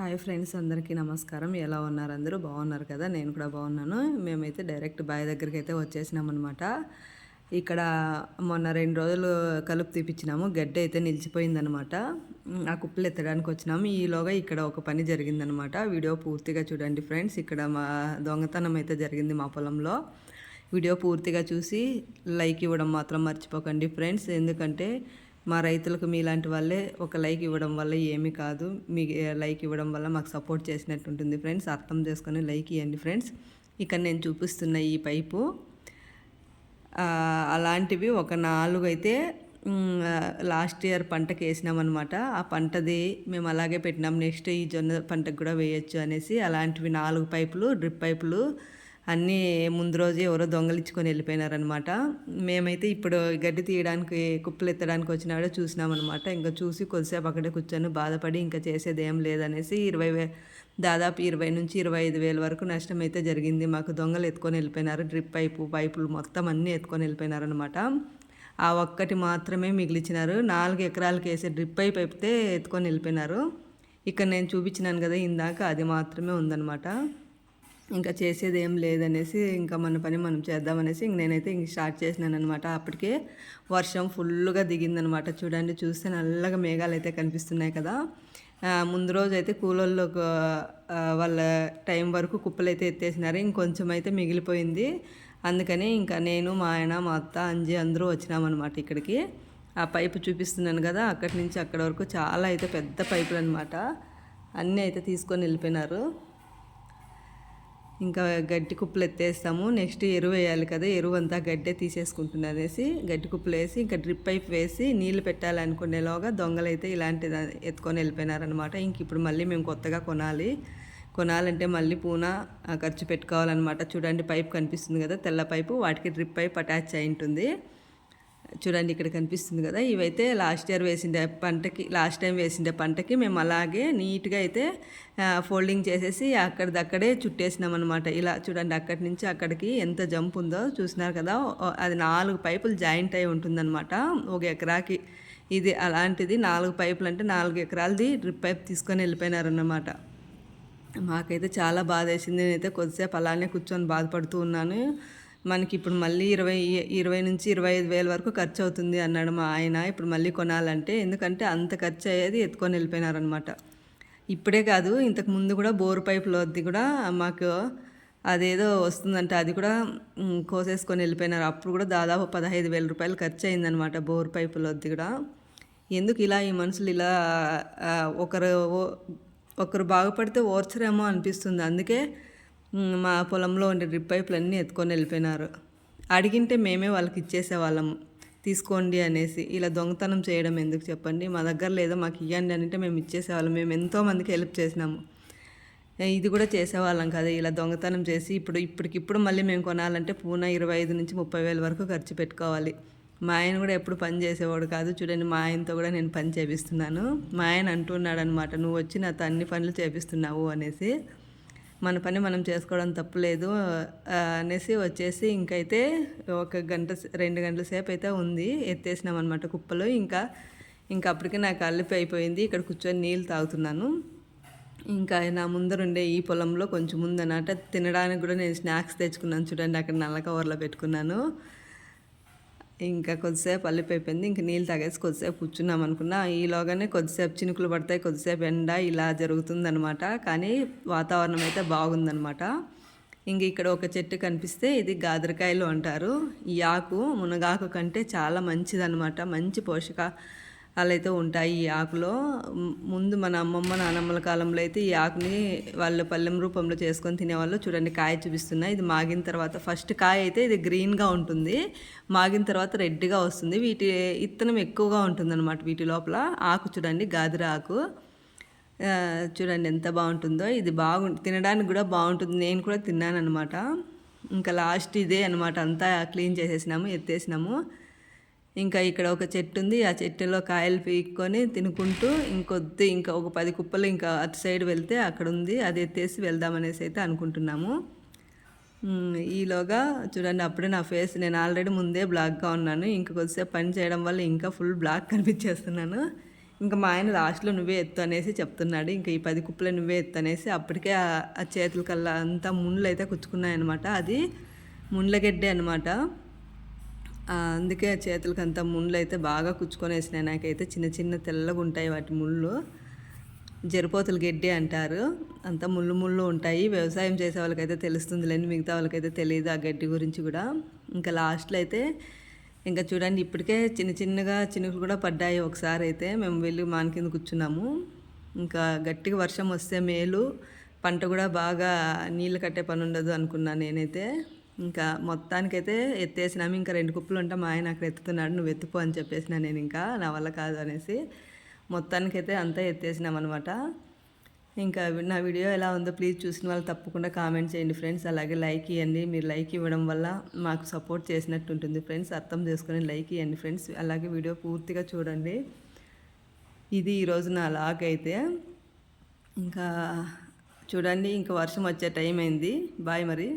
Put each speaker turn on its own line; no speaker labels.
Hi friends అందరికీ నమస్కారం. ఎలా ఉన్నారు అందరూ? బాగున్నారు కదా? నేను కూడా బాగున్నాను. మేమైతే డైరెక్ట్ బాయ్ దగ్గరికి అయితే వచ్చేసినామన్నమాట. ఇక్కడ మొన్న రెండు రోజులు కలుపు తీపిచ్చినాము. గడ్డ అయితే నిలిచిపోయిందనమాట ఆ కుప్పలు ఎత్తడానికి వచ్చినాము. ఈలోగా ఇక్కడ ఒక పని జరిగిందనమాట వీడియో పూర్తిగా చూడండి ఫ్రెండ్స్. ఇక్కడ మా దొంగతనం అయితే జరిగింది మా పొలంలో. వీడియో పూర్తిగా చూసి లైక్ ఇవ్వడం మాత్రం మర్చిపోకండి ఫ్రెండ్స్. ఎందుకంటే మా రైతులకు మీలాంటి వాళ్ళే ఒక లైక్ ఇవ్వడం వల్ల ఏమీ కాదు. మీ లైక్ ఇవ్వడం వల్ల మాకు సపోర్ట్ చేసినట్టు ఉంటుంది ఫ్రెండ్స్. అర్థం చేసుకొని లైక్ ఇవ్వండి ఫ్రెండ్స్. ఇక్కడ నేను చూపిస్తున్న ఈ పైపు అలాంటివి ఒక నాలుగు అయితే లాస్ట్ ఇయర్ పంటకి వేసినామన్నమాట. ఆ పంటది మేము అలాగే పెట్టినాం. నెక్స్ట్ ఈ జొన్న పంటకు కూడా వేయచ్చు అనేసి అలాంటివి నాలుగు పైపులు డ్రిప్ పైపులు అన్నీ ముందు రోజే ఎవరో దొంగలించుకొని వెళ్ళిపోయినారనమాట మేమైతే ఇప్పుడు గడ్డి తీయడానికి కుప్పలు ఎత్తడానికి వచ్చినాడో చూసినామన్నమాట. ఇంకా చూసి కొద్దిసేపు అక్కడే కూర్చొని బాధపడి ఇంకా చేసేది ఏం లేదనేసి ఇరవై వే దాదాపు ఇరవై నుంచి ఇరవై ఐదు వేల వరకు నష్టం అయితే జరిగింది. మాకు దొంగలు ఎత్తుకొని వెళ్ళిపోయినారు. డ్రిప్ పైపు పైపులు మొత్తం అన్నీ ఎత్తుకొని వెళ్ళిపోయినారనమాట ఆ ఒక్కటి మాత్రమే మిగిలిచినారు నాలుగు ఎకరాలకు వేసే డ్రిప్ పైప్ అయితే ఎత్తుకొని వెళ్ళిపోయినారు. ఇక్కడ నేను చూపించినాను కదా ఇందాక అది మాత్రమే ఉందన్నమాట. ఇంకా చేసేది ఏం లేదనేసి ఇంకా మన పని మనం చేద్దామనేసి ఇంక నేనైతే ఇంక స్టార్ట్ చేసినాను అనమాట అప్పటికే వర్షం ఫుల్గా దిగిందనమాట చూడండి చూస్తే నల్లగా మేఘాలు అయితే కనిపిస్తున్నాయి కదా. ముందు రోజు అయితే కూలోళ్ళు వాళ్ళ టైం వరకు కుప్పలు అయితే ఎత్తేసినారు. ఇంకొంచెం అయితే మిగిలిపోయింది. అందుకని ఇంకా నేను మా ఆయన మా అత్త అంజి అందరూ వచ్చినామన్నమాట ఇక్కడికి. ఆ పైపు చూపిస్తున్నాను కదా అక్కడి నుంచి అక్కడి వరకు చాలా అయితే పెద్ద పైపులు అనమాట అన్నీ అయితే తీసుకొని వెళ్ళిపోయినారు. ఇంకా గడ్డి కుప్పలు ఎత్తేస్తాము. నెక్స్ట్ ఎరువు వేయాలి కదా ఎరువు అంతా గడ్డే తీసేసుకుంటుంది అనేసి గడ్డి కుప్పలు వేసి ఇంకా డ్రిప్ పైప్ వేసి నీళ్ళు పెట్టాలనుకునేలోగా దొంగలైతే ఇలాంటిది ఎత్తుకొని వెళ్ళిపోయినారనమాట ఇంక ఇప్పుడు మళ్ళీ మేము కొత్తగా కొనాలి. కొనాలంటే మళ్ళీ పూన ఖర్చు పెట్టుకోవాలన్నమాట. చూడండి పైప్ కనిపిస్తుంది కదా తెల్ల పైపు వాటికి డ్రిప్ పైప్ అటాచ్ అయి ఉంటుంది. చూడండి ఇక్కడ కనిపిస్తుంది కదా ఇవైతే లాస్ట్ ఇయర్ వేసిండే పంటకి లాస్ట్ టైం వేసిండే పంటకి మేము అలాగే నీట్గా అయితే ఫోల్డింగ్ చేసేసి అక్కడిదక్కడే చుట్టేసినాం అనమాట ఇలా చూడండి అక్కడి నుంచి అక్కడికి ఎంత జంప్ ఉందో చూసినారు కదా అది నాలుగు పైపులు జాయింట్ అయి ఉంటుందన్నమాట ఒక ఎకరాకి. ఇది అలాంటిది నాలుగు పైపులు అంటే నాలుగు ఎకరాలది డ్రిప్ పైప్ తీసుకొని వెళ్ళిపోయినారన్నమాట. మాకైతే చాలా బాధ వేసింది నేనైతే కొద్దిసేపు అలానే కూర్చొని బాధపడుతూ ఉన్నాను. మనకి ఇప్పుడు మళ్ళీ ఇరవై ఇరవై నుంచి ఇరవై ఐదు వేల వరకు ఖర్చు అవుతుంది అన్నాడు మా ఆయన. ఇప్పుడు మళ్ళీ కొనాలంటే ఎందుకంటే అంత ఖర్చు అయ్యేది ఎత్తుకొని వెళ్ళిపోయినారనమాట ఇప్పుడే కాదు ఇంతకు ముందు కూడా బోరు వద్ది కూడా మాకు అదేదో వస్తుందంటే అది కూడా కోసేసుకొని వెళ్ళిపోయినారు. అప్పుడు కూడా దాదాపు పదహైదు వేల రూపాయలు ఖర్చు అయిందనమాట బోర్ వద్ది కూడా. ఎందుకు ఇలా ఈ మనుషులు ఇలా ఒకరు ఒకరు బాగుపడితే ఓర్చరేమో అనిపిస్తుంది. అందుకే మా పొలంలో ఉండే డ్రిప్ పైపులు అన్నీ ఎత్తుకొని వెళ్ళిపోయినారు. అడిగింటే మేమే వాళ్ళకి ఇచ్చేసేవాళ్ళము తీసుకోండి అనేసి ఇలా దొంగతనం చేయడం ఎందుకు చెప్పండి? మా దగ్గర లేదా మాకు ఇవ్వండి అంటే మేము ఇచ్చేసేవాళ్ళం మేము ఎంతోమందికి హెల్ప్ చేసినాము. ఇది కూడా చేసేవాళ్ళం కదా. ఇలా దొంగతనం చేసి ఇప్పుడు ఇప్పటికిప్పుడు మళ్ళీ మేము కొనాలంటే పూనా ఇరవై ఐదు నుంచి ముప్పై వేల వరకు ఖర్చు పెట్టుకోవాలి. మా ఆయన కూడా ఎప్పుడు పని చేసేవాడు కాదు. చూడండి మా ఆయనతో కూడా నేను పని చేపిస్తున్నాను. మా ఆయన అంటున్నాడు అనమాట నువ్వు వచ్చి నాతో అన్ని పనులు చేపిస్తున్నావు అనేసి. మన పని మనం చేసుకోవడం తప్పులేదు అనేసి వచ్చేసి ఇంకైతే ఒక గంట రెండు గంటల సేపు అయితే ఉంది. ఎత్తేసినాం అనమాట కుప్పలు. ఇంకా ఇంకా అప్పటికే నాకు అల్లిపి అయిపోయింది ఇక్కడ కూర్చొని నీళ్ళు తాగుతున్నాను. ఇంకా నా ముందరుండే ఈ పొలంలో కొంచెం ముందనట తినడానికి కూడా నేను స్నాక్స్ తెచ్చుకున్నాను. చూడండి అక్కడ నల్ల కవర్లో పెట్టుకున్నాను. ఇంకా కొద్దిసేపు అల్లిపోయిపోయింది. ఇంక నీళ్ళు తాగేసి కొద్దిసేపు కూర్చున్నాం అనుకున్నా. ఈలోగానే కొద్దిసేపు చినుకులు పడతాయి కొద్దిసేపు ఎండ ఇలా జరుగుతుందనమాట కానీ వాతావరణం అయితే బాగుందనమాట ఇంక ఇక్కడ ఒక చెట్టు కనిపిస్తే ఇది గాదరకాయలు అంటారు. ఈ ఆకు మునగాకు కంటే చాలా మంచిదనమాట మంచి పోషక అలా అయితే ఉంటాయి ఈ ఆకులో. ముందు మన అమ్మమ్మ నానమ్మల కాలంలో అయితే ఈ ఆకుని వాళ్ళు పల్లెం రూపంలో చేసుకొని తినేవాళ్ళు. చూడండి కాయ చూపిస్తున్నాయి ఇది మాగిన తర్వాత ఫస్ట్ కాయ అయితే ఇది గ్రీన్గా ఉంటుంది. మాగిన తర్వాత రెడ్గా వస్తుంది. వీటి ఇత్తనం ఎక్కువగా ఉంటుందన్నమాట వీటి లోపల. ఆకు చూడండి గాదిర ఆకు. చూడండి ఎంత బాగుంటుందో. ఇది బాగు తినడానికి కూడా బాగుంటుంది. నేను కూడా తిన్నాను అనమాట ఇంకా లాస్ట్ ఇదే అనమాట అంతా క్లీన్ చేసేసినాము ఎత్తేసినాము. ఇంకా ఇక్కడ ఒక చెట్టు ఉంది ఆ చెట్టులో కాయలు పీక్కొని తినుకుంటూ ఇంకొద్ది ఇంకా ఒక పది కుప్పలు ఇంకా అటు సైడ్ వెళ్తే అక్కడ ఉంది అది ఎత్తేసి వెళ్దామనేసి అయితే అనుకుంటున్నాము. ఈలోగా చూడండి అప్పుడే నా ఫేస్ నేను ఆల్రెడీ ముందే బ్లాక్గా ఉన్నాను. ఇంకా కొద్దిసేపు పని చేయడం వల్ల ఇంకా ఫుల్ బ్లాక్ కనిపించేస్తున్నాను. ఇంకా మా ఆయన లాస్ట్లో నువ్వే ఎత్తు అనేసి చెప్తున్నాడు. ఇంకా ఈ పది కుప్పలు నువ్వే ఎత్తు అనేసి అప్పటికే ఆ- చేతుల కల్లా అంతా ముండ్లు అయితే కుచ్చుకున్నాయన్నమాట. అది ముండ్లగడ్డే అనమాట అందుకే చేతులకి అంతా ముండ్లు అయితే బాగా కుచ్చుకొని వేసినాయి నాకైతే చిన్న చిన్న తెల్లగా ఉంటాయి వాటి ముళ్ళు. జరిపోతులు గడ్డి అంటారు. అంతా ముళ్ళు ముళ్ళు ఉంటాయి. వ్యవసాయం చేసే వాళ్ళకైతే తెలుస్తుంది లేని మిగతా వాళ్ళకైతే తెలియదు ఆ గడ్డి గురించి కూడా. ఇంకా లాస్ట్లో అయితే ఇంకా చూడండి ఇప్పటికే చిన్న చిన్నగా చినుకులు కూడా పడ్డాయి ఒకసారి అయితే. మేము వెళ్ళి మాన కింద కూర్చున్నాము. ఇంకా గట్టిగా వర్షం వస్తే మేలు. పంట కూడా బాగా నీళ్ళు కట్టే పని ఉండదు అనుకున్నాను నేనైతే. ఇంకా మొత్తానికైతే ఎత్తేసినాము. ఇంకా రెండు కుప్పలు ఉంటా మా ఆయన అక్కడ ఎత్తుతున్నాడు నువ్వు ఎత్తుపో అని చెప్పేసిన నేను ఇంకా నా వల్ల కాదు అనేసి మొత్తానికైతే అంతా ఎత్తేసినాం అనమాట ఇంకా నా వీడియో ఎలా ఉందో ప్లీజ్ చూసిన వాళ్ళు తప్పకుండా కామెంట్ చేయండి ఫ్రెండ్స్. అలాగే లైక్ ఇవ్వండి మీరు లైక్ ఇవ్వడం వల్ల మాకు సపోర్ట్ చేసినట్టు ఉంటుంది ఫ్రెండ్స్. అర్థం చేసుకొని లైక్ ఇవ్వండి ఫ్రెండ్స్. అలాగే వీడియో పూర్తిగా చూడండి. ఇది ఈరోజు నా లాగ్ అయితే. ఇంకా చూడండి ఇంకా వర్షం వచ్చే టైం అయింది. బాయ్ మరి.